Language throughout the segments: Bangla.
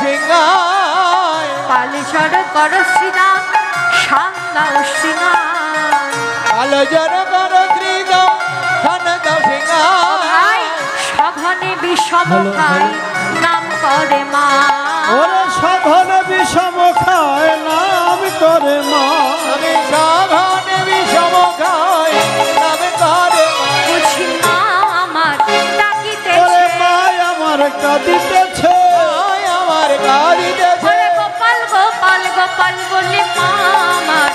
সিংহায় পালিচর কর শ্রীরাম সিংহার কালো জন কর শ্রীরাম ভাই সিংহায় সঘনে বিষম খাই নাম করে মা। ওরে সাধন বিষম খায় নাম করে মা। আমি সাধনে বিষম খাই নামে করে বুঝি মা আমার ওরে ডাকিতেছে আমার কাঁদিতেছে। মায় আমার কাঁদিতেছে গোপাল গোপাল গোপাল বলে মা আমার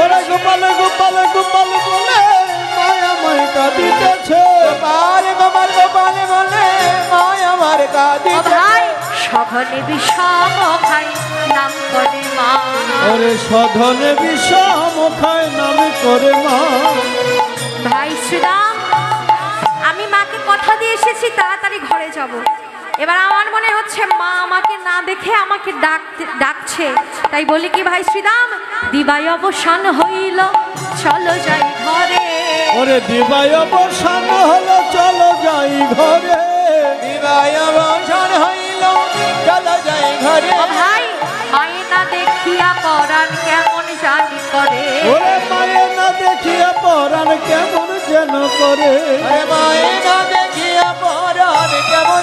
ওরে গোপাল গোপাল গোপাল বলে মায় আমায় কাঁদিতেছে গোপাল গোপাল গোপাল বলে মায় আমার কাঁদিতেছে ভাই সঘনে বিষম খাই নাম করে মা। ওরে সাধনে বিষম খায় নাম করে মা। ভাই শ্রীরাম আমি মাকে কথা দিয়ে এসেছি তাড়াতাড়ি ঘরে যাব। এবার আমার মনে হচ্ছে মা আমাকে না দেখে আমাকে ডাকতে ডাকছে। তাই বলি কি ভাই শ্রীরাম দিবাই অবসান হইল চলো যাই ঘরে। ওরে দিবাই অবসান হলো চলো যাই ঘরে। বিবাহ বংশন হইল চলো যাই ঘরে। ও ভাই মায়ে না দেখিয়া পরাণ কেমন জানি করে। ওরে মায়ে না দেখিয়া পরাণ কেমন যেন করে। মায়ে না দেখিয়া পরাণ কেমন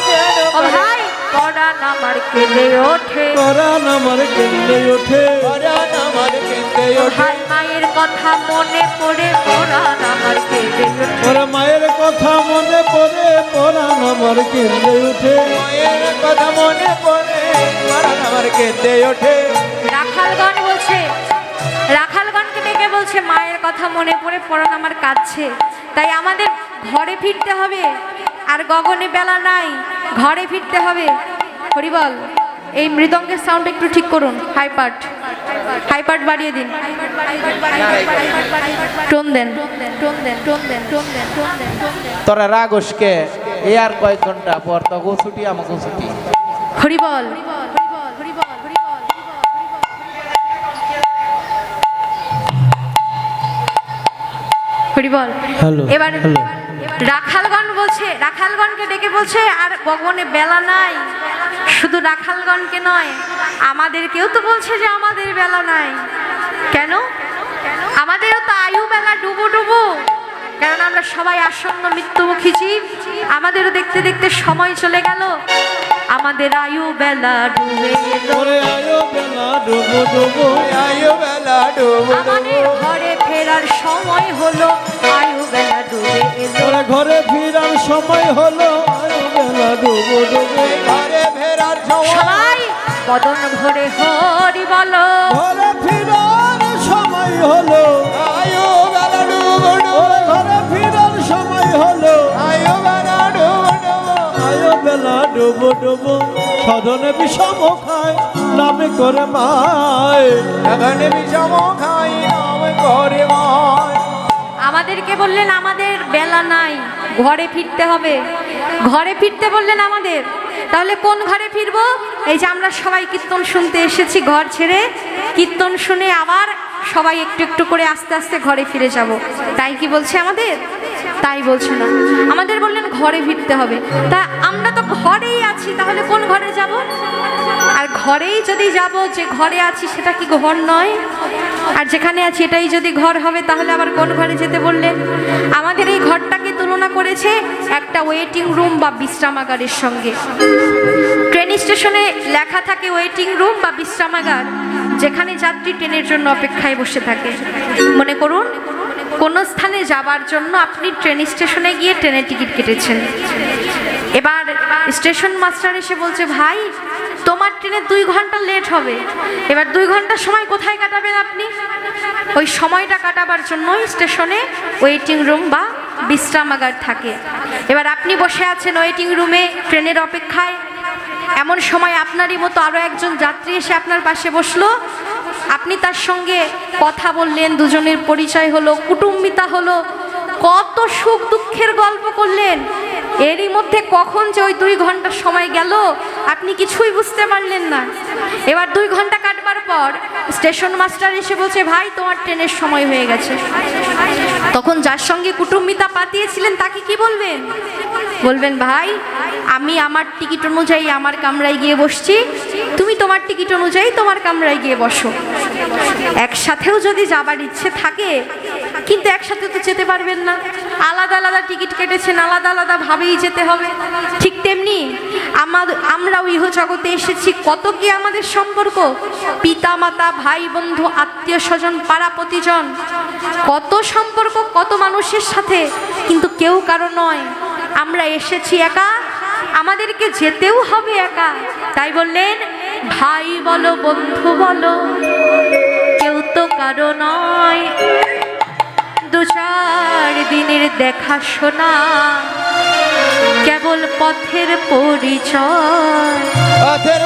ভাই। পরাণ আমার কেঁদে ওঠে। পরাণ আমার ওঠে। পরাণ আমার কেঁদে ও ওঠে। ভাই মায়ের কথা মনে পড়ে পরাণ আমার কেঁদে ওঠে। ওরে মায়ের কথা মনে পড়ে পরাণ আমার ওঠে। মায়ের কথা মনে পড়ে পরাণ আমার কেঁদে ওঠে। রাখালগণ বলছে রাখালগণকে ডেকে বলছে মায়ের কথা মনে পড়ে পড়ান আমার কাঁদছে। তাই আমাদের ঘরে ফিরতে হবে। আর গগনে বেলা নাই। ঘরে ফিরতে হবে। হরিবল এই মৃদঙ্গের সাউন্ড একটু ঠিক করুন। হাই পার্ট হাই পার্ট বাড়িয়ে দিন। টোন দেন। টোন দেন টোন দেন টোন দেন টোন দেন টোন দেন তোরা রাগসকে এ আর কয়েক ঘণ্টা পর তো ছুটি আমাকে ছুটি হরিবল হরিবল। হ্যালো এবার রাখালগণ বলছে রাখালগণকে ডেকে বলছে আর ভগবানে বেলা নাই। শুধু রাখালগণকে নয় আমাদেরকেও তো বলছে যে আমাদের বেলা নাই। কেন? আমাদেরও তো আয়ু বেলা ডুবো ডুবো কারণ আমরা সবাই আসন্ন মৃত্যুমুখী জীব। আমাদেরও দেখতে দেখতে সময় চলে গেল। আমাদের বেলা ডুবে আয়ু বেলা ডুবো আমাদের ঘরে ফেরার সময় হলো। সময় হলো আয়ো বেলা ডুবো ডুবো ঘরে ফেরার সময়। সবাই বদন ভরে হরি বলো। ঘরে ফিরার সময় হলো। আয়ু বেলা ডুবো ডুবো। ওরে ঘরে ফিরার সময় হলো। আয়ু বেলা ডুবো ডুবো। আয়ো বেলা ডুবো ডুবো। সদনে বিষম খায় নামে করে মায় এখানে বিষম খাই নাম করে মায় আমাদেরকে বললেন আমাদের বেলা নাই। ঘরে ফিরতে হবে। ঘরে ফিরতে বললেন আমাদের, তাহলে কোন ঘরে ফিরব? এই যে আমরা সবাই কীর্তন শুনতে এসেছি ঘর ছেড়ে। কীর্তন শুনে আবার সবাই একটু একটু করে আস্তে আস্তে ঘরে ফিরে যাব। তাই কি বলছে আমাদের? তাই বলছে না। আমাদের বললেন ঘরে ফিরতে হবে। তা আমরা তো ঘরেই আছি, তাহলে কোন ঘরে যাব? আর ঘরেই যদি যাব, যে ঘরে আছি সেটা কি ঘর নয়? আর যেখানে আছি এটাই যদি ঘর হবে, তাহলে আবার কোন ঘরে যেতে বললেন? আমাদের এই ঘরটাকে তুলনা করেছে একটা ওয়েটিং রুম বা বিশ্রামাগারের সঙ্গে। ট্রেন স্টেশনে লেখা থাকে ওয়েটিং রুম বা বিশ্রামাগার, যেখানে যাত্রী ট্রেনের জন্য অপেক্ষায় বসে থাকে। মনে করুন কোনো স্থানে যাবার জন্য আপনি ট্রেন স্টেশনে গিয়ে ট্রেনের টিকিট কেটেছেন। এবার স্টেশন মাস্টার এসে বলছে, ভাই, তোমার ট্রেনে দুই ঘণ্টা লেট হবে। এবার দুই ঘণ্টা সময় কোথায় কাটাবেন আপনি? ওই সময়টা কাটাবার জন্যই স্টেশনে ওয়েটিং রুম বা বিশ্রামাগার থাকে। এবার আপনি বসে আছেন ওয়েটিং রুমে ট্রেনের অপেক্ষায়। এমন সময় আপনারই মতো আরও একজন যাত্রী এসে আপনার পাশে বসল। আপনি তার সঙ্গে কথা বললেন, দুজনের পরিচয় হলো, কুটুম্বিতা হলো, কত সুখ দুঃখের গল্প করলেন। এরই মধ্যে কখন যে ওই দুই ঘণ্টা সময় গেল, আপনি কিছুই বুঝতে পারলেন না। এবার দুই ঘণ্টা কাটবার পর স্টেশন মাস্টার এসে বলছে, ভাই, তোমার ট্রেনের সময় হয়ে গেছে। তখন যার সঙ্গে কুটুম্বিতা পাতিয়েছিলেন, তাকে কি বলবেন? বলবেন, ভাই, আমি আমার টিকিট অনুযায়ী আমার কামরায় গিয়ে বসছি। তুমি তোমার টিকিট অনুযায়ী তোমার কামরায় গিয়ে বসো। একসাথেও যদি যাবার ইচ্ছে থাকে কিন্তু একসাথে তো যেতে পারবেন না। আলাদা আলাদা টিকিট কেটেছেন, আলাদা আলাদা ভাবেই যেতে হবে। ঠিক তেমনি আমার, আমরাও ইহ জগতে এসেছি। কত কি আমাদের সম্পর্ক? পিতা মাতা ভাই বন্ধু আত্মীয় স্বজন পাড়া প্রতিজন। কত সম্পর্ক, কত মানুষের সাথে, কিন্তু কেউ কারও নয়। আমরা এসেছি একা। আমাদেরকে যেতেও হবে একা। তাই বললেন, ভাই বলো, বন্ধু বলো, কেউ তো কারও নয়। দু চার দিনের দেখা শোনা। কেবল পথের পরিচয়। পথের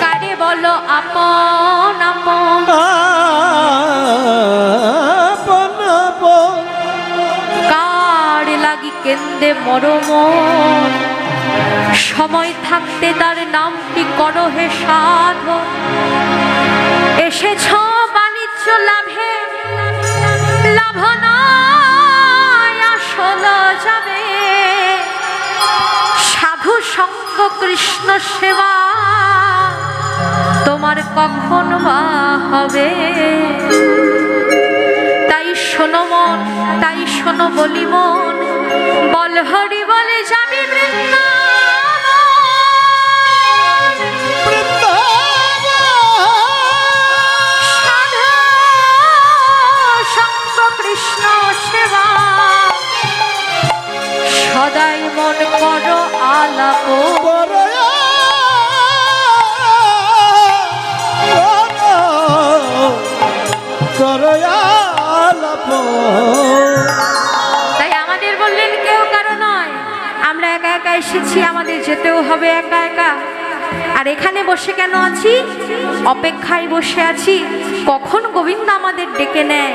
কারে বলো আপন আপন? আপন আপন। কার লাগি কেন্দে মরম সময় থাকতে তার নামটি করো হে সাধ? এসেছ বাণিজ্য লাভে যাবে। সাধু সঙ্গ কৃষ্ণ সেবা, তোমার কখন বা হবে? তাই শোনো মন, তাই শোনো বলি মন, বল হরি বলে যাবি বৃন্দাবন। তাই আমাদের বললেন কেউ কারও নয়। আমরা একা একা এসেছি, আমাদের যেতেও হবে একা একা। আর এখানে বসে কেন আছি? অপেক্ষায় বসে আছি। কখন গোবিন্দ আমাদের ডেকে নেয়?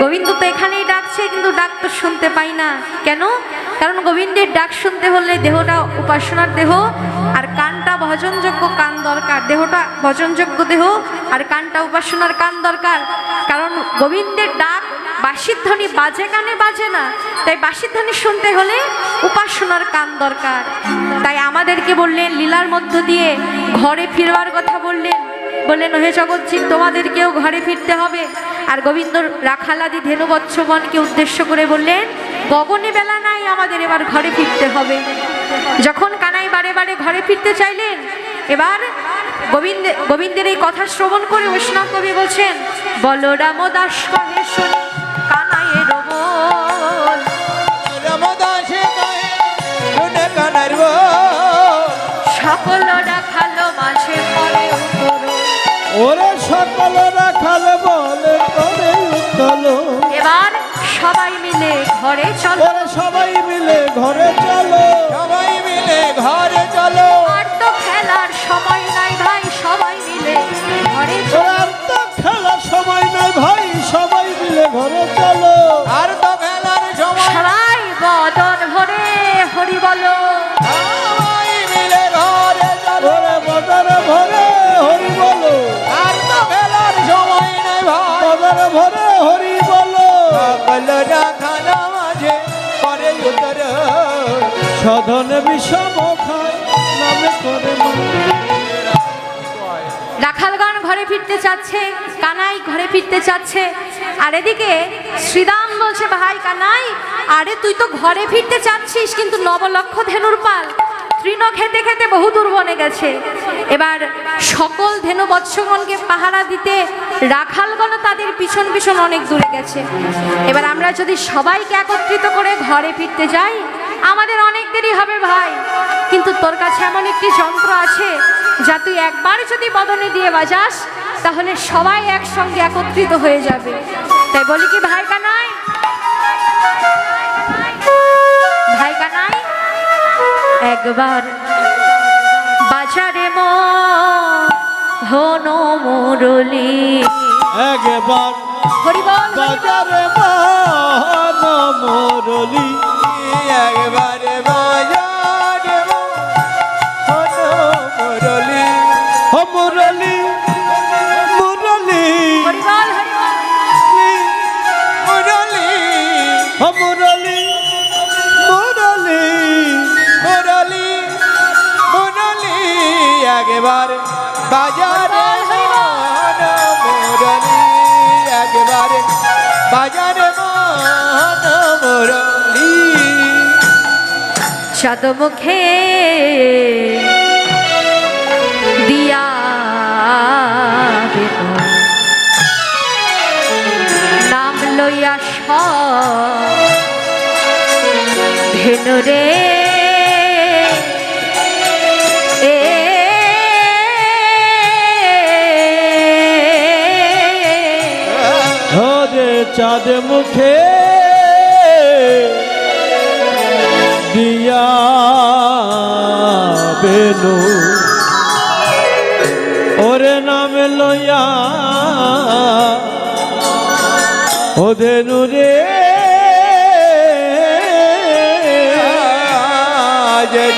গোবিন্দ তো এখানেই ডাকছে, কিন্তু ডাক তো শুনতে পাই না। কেন? কারণ গোবিন্দের ডাক শুনতে হলে দেহটা উপাসনার দেহ, আর কানটা ভজনযোগ্য কান দরকার। দেহটা ভজনযোগ্য দেহ, আর কানটা উপাসনার কান দরকার। কারণ গোবিন্দের ডাক বাঁশির ধ্বনি বাজে কানে বাজে না, তাই বাঁশির ধ্বনি শুনতে হলে উপাসনার কান দরকার। তাই আমাদেরকে বললেন, লীলার মধ্য দিয়ে ঘরে ফিরবার কথা বললেন। বললেন হে জগৎজিৎ তোমাদেরকেও ঘরে ফিরতে হবে। আর গোবিন্দ রাখালাদি ধেনুবৎসগণকে উদ্দেশ্য করে বললেন গগনে বেলা নাই আমাদের এবার ঘরে ফিরতে হবে। যখন কানাই বারে বারে ঘরে ফিরতে চাইলেন এবার গোবিন্দ গোবিন্দের এই কথা শ্রবণ করে বৈষ্ণব কবি বলছেন বলরাম দাস কহে শুনি কানাইয়ের। সকল ওরে সকল রাখাল বলে করে উত্তল এবার সবাই মিলে ঘরে চলো। ওরে সবাই মিলে ঘরে চলো। সবাই মিলে ঘরে চলো। আর তো খেলার সময় নাই ভাই সবাই মিলে ঘরে চলো। আর তো খেলার সময় নাই ভাই সবাই মিলে ঘরে চলো। আর তো খেলার সময় সবাই বদন ভরে হরি বলো। সবাই মিলে ঘরে চলো। ওরে বদরে ভরে হরি বলো। আর তো খেলার সময় নেই ভাই। ভরে হরি বলো। সকল রাখানা মাঝে পরে উত্তর। সাধনে বিষম খায় নামে করে রাখালগণ ঘরে ফিরতে চাচ্ছে কানাই ঘরে ফিরতে চাচ্ছে। আর এদিকে শ্রীরাম বলছে ভাই কানাই আরে তুই তো ঘরে ফিরতে চাচ্ছিস কিন্তু নবলক্ষ ধেনুর পাল। তৃণ খেতে খেতে বহু দূর বনে গেছে। এবার সকল ধেনু বৎসগণকে পাহারা দিতে রাখালগণ তাদের পিছন পিছন অনেক দূরে গেছে। এবার আমরা যদি সবাইকে একত্রিত করে ঘরে ফিরতে যাই, আমাদের অনেক দেরি হবে ভাই। কিন্তু তোর কাছে এমন একটি যন্ত্র আছে যা তুই একবার যদি বদনে দিয়ে বাজাস, তাহলে সবাই একসঙ্গে একত্রিত হয়ে যাবে। তাই বলি কি, ভাই কানাই? ভাই কানাই? একবার। বাজারে মো হনো মুরলি। একবার বাজারে মান মুরলি। একবার বাজারে একবারে বাজারে মুরলি একবারে বাজারে হলো মুরলি চাঁদ মুখে দিয়া নাম লইয়া রে চাঁদ মুখে দিয়া বেনু। ওরে নামে লইয়া ওধেনু রে।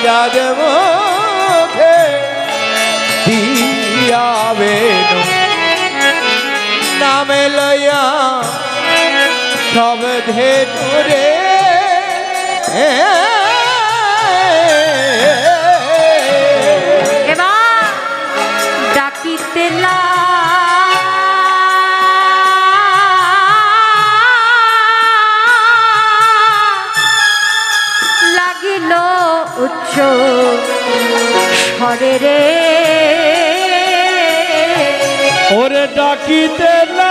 চাঁদ মুখে দিয়াবেনু নামে লইয়া সব এবার ডাকিতে লাগিল উচ্চ স্বরে রে। ওরে ডাকিতে কিল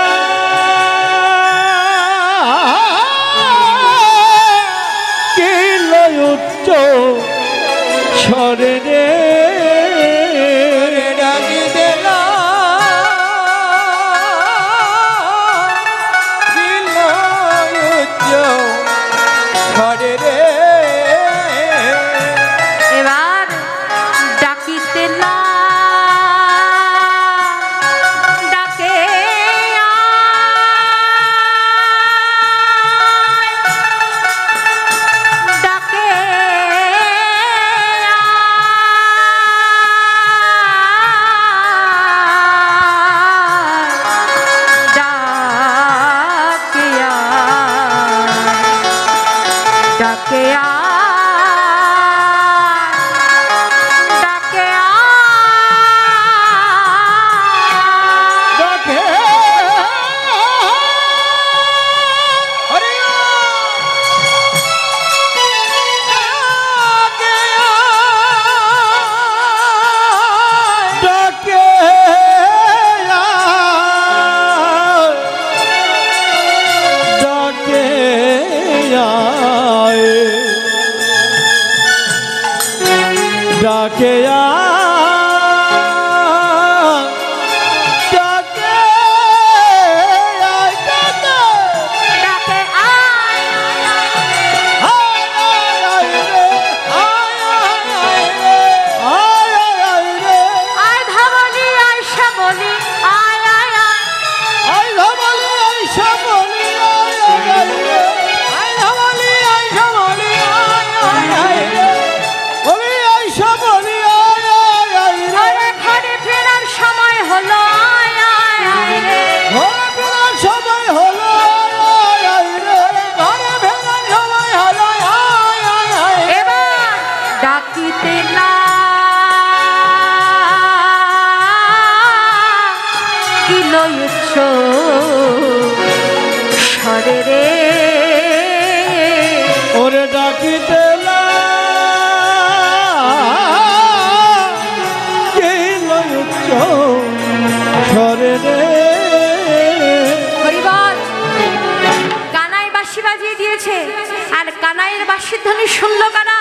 বাঁশির ধ্বনি শুনল কারা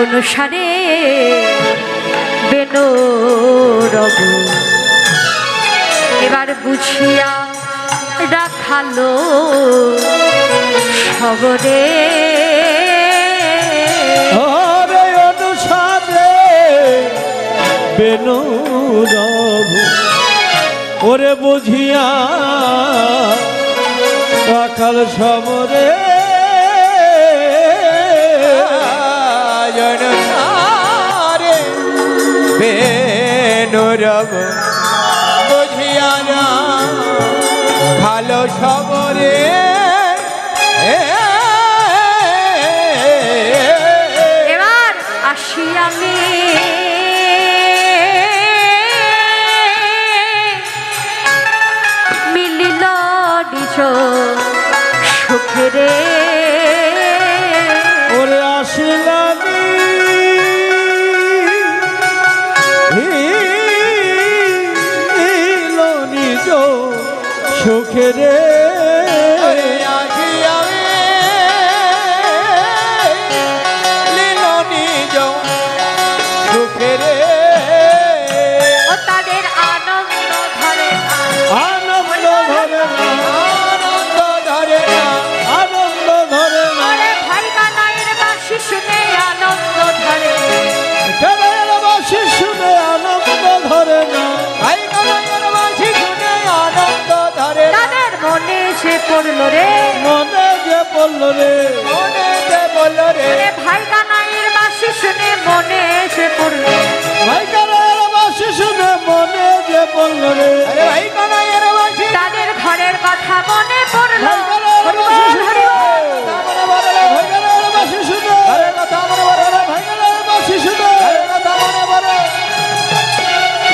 অনুসারে বেনো এবার বুঝিয়া রাখালো সবরে অনুসারে বেনু ওরে বুঝিয়া রাখাল সমরে বেনুরব বুঝিয়া ভালো সবরে এবার আসি আমি। সুখে মনে সে পড়ল রে? মনে যে বলল রে। মনে যে বলল রে? ভাই কানাইয়ের বাঁশি শুনে মনে সে পড়ল। ভাই কেনের বাসি শুনে মনে যে বলল রে। আরে ভাই কানাইয়ের বাঁশি তাদের ঘরের কথা মনে পড়ল। বাসি বল, বল।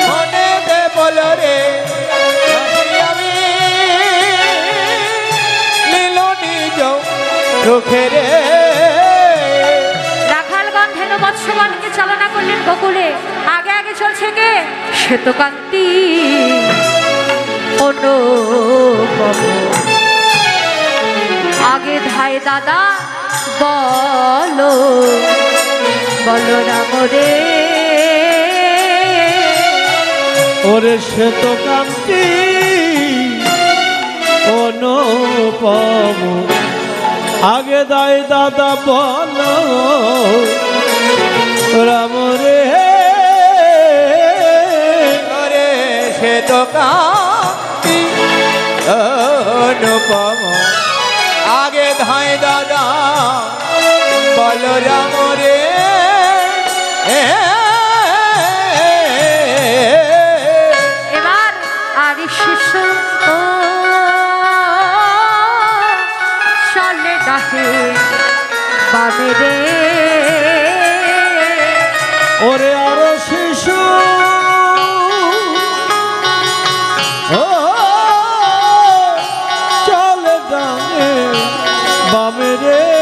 মনে বলে রে। সুখেরে রাখাল গন্ধেন মৎস্যগণকে চালনা করলেন গোকুলে আগে আগে চলছে কে? শ্বেতকান্তি অনুপম। আগে ধায় দাদা বলো বলো রাম রে। ওরে শ্বেত কান্তি অনুপম। আগে দায় দাদা বল রাম রে। সে তো কাম আগে ধায় দাদা বলরাম রে। চলে ডাকে রে। ওরে আরও শিশু। চলে গানে বামে রে।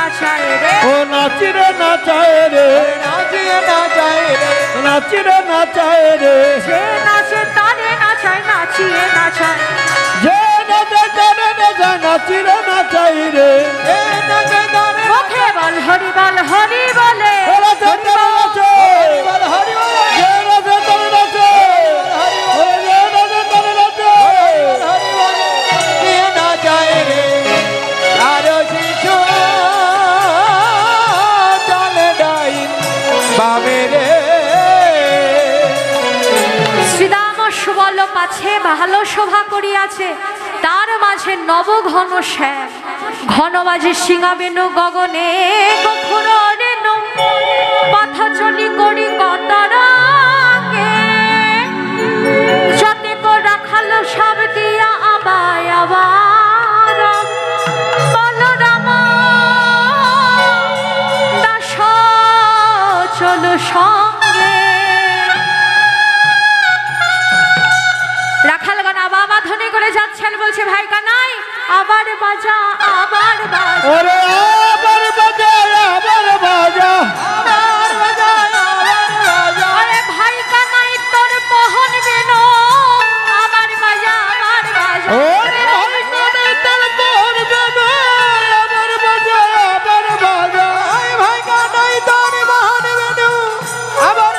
নাচিয়ে রে। ও নাচিরে নাচায় রে। নাচিয়ে নাচায় রে। নাচিরে নাচায় রে। যে নাচে তারে নাচায় নাচিয়ে নাচায়। যে নাচে তারে নাচায় নাচিরে নাচায় রে। যে নাচে তারে মুখে বল হরি বলে ওরা বল। করিয়াছে তার মাঝে নব ঘন শ্যাম। ঘন মাঝে সিংহাবেনু গগনে কখনো পাথা চলি করি বলছে ভাই কানাই আবার বাজা আবার বাজা। আবার বাজা আবার বাজা। আরে আবার বাজা আবার বাজা। আবার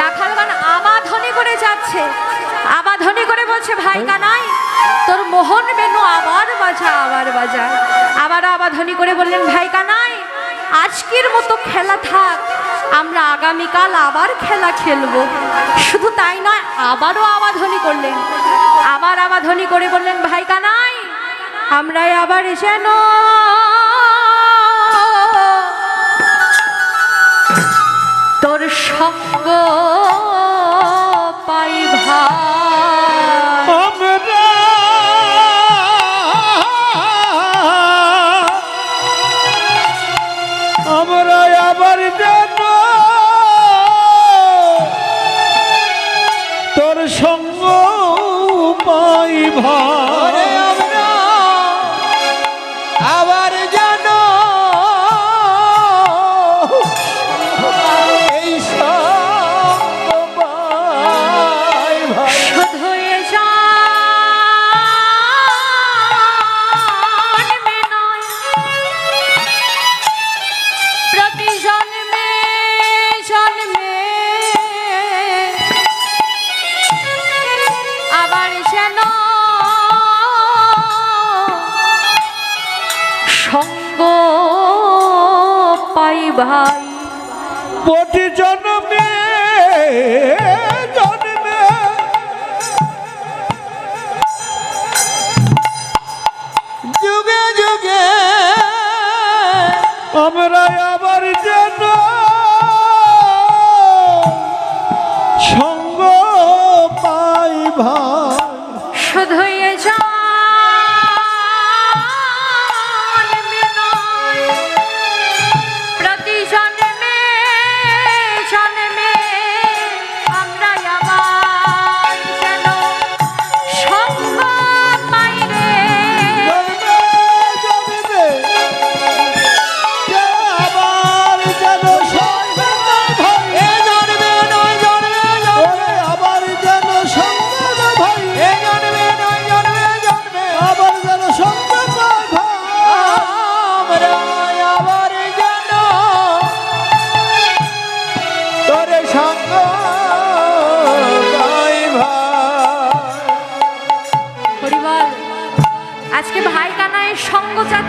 রাখাল গান করে যাচ্ছে। আবার ধ্বনি করে বলছে, ভাই কানাই, তোর মোহন বেনু আবার বাজা আবার বাজা। আবার ধ্বনি করে বললেন, ভাই কানাই, আজকের মতো খেলা থাক, আমরা আগামীকাল আবার খেলা খেলব। শুধু তাই নয়, আবারও আবার ধ্বনি করলেন। আবার ধ্বনি করে বললেন, ভাই কানাই, আমরাই আবার যেন তোর সঙ্গ পাই ভাই। পাই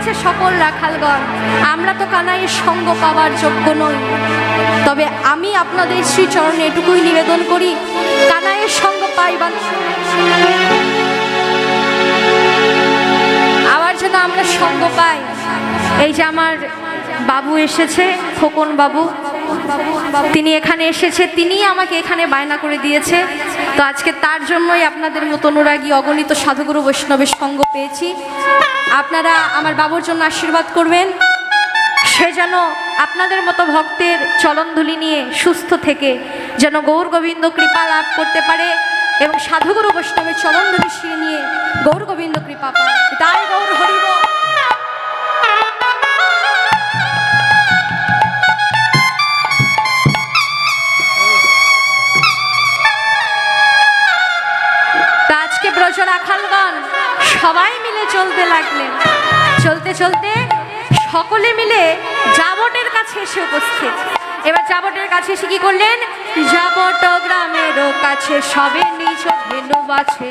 চাচ্ছে সকল রাখালগণ। আমরা তো কানাইয়ের সঙ্গ পাওয়ার যোগ্য নই। তবে আমি আপনাদের শ্রীচরণে এটুকুই নিবেদন করি, কানাইয়ের সঙ্গ পাইবার আবার যেন আমরা সঙ্গ পাই, এই যে আমার বাবু এসেছে, খোকন বাবু। তিনি এখানে এসেছে, তিনিই আমাকে এখানে বায়না করে দিয়েছে। তো আজকে তার জন্যই আপনাদের মতো অনুরাগী, অগণিত সাধুগুরু বৈষ্ণবের সঙ্গ পেয়েছি। আপনারা আমার বাবুর জন্য আশীর্বাদ করবেন। সে যেন আপনাদের মতো ভক্তের চলনধুলি নিয়ে সুস্থ থেকে যেন গৌর গোবিন্দ কৃপা লাভ করতে পারে এবং সাধুগুরু বৈষ্ণবের চলনধুলি শিরে নিয়ে গৌর গোবিন্দ কৃপা পায়। তাই গৌর হরিব। আজকে ব্রজ রাখালগণ সবাই চলতে লাগলেন চলতে চলতে সকলে মিলে জাবটের কাছে এসে উপস্থিত। এবার জাবটের কাছে এসে কি করলেন? জাবট গ্রামের কাছে সবে নিজ ধেনু বাছে।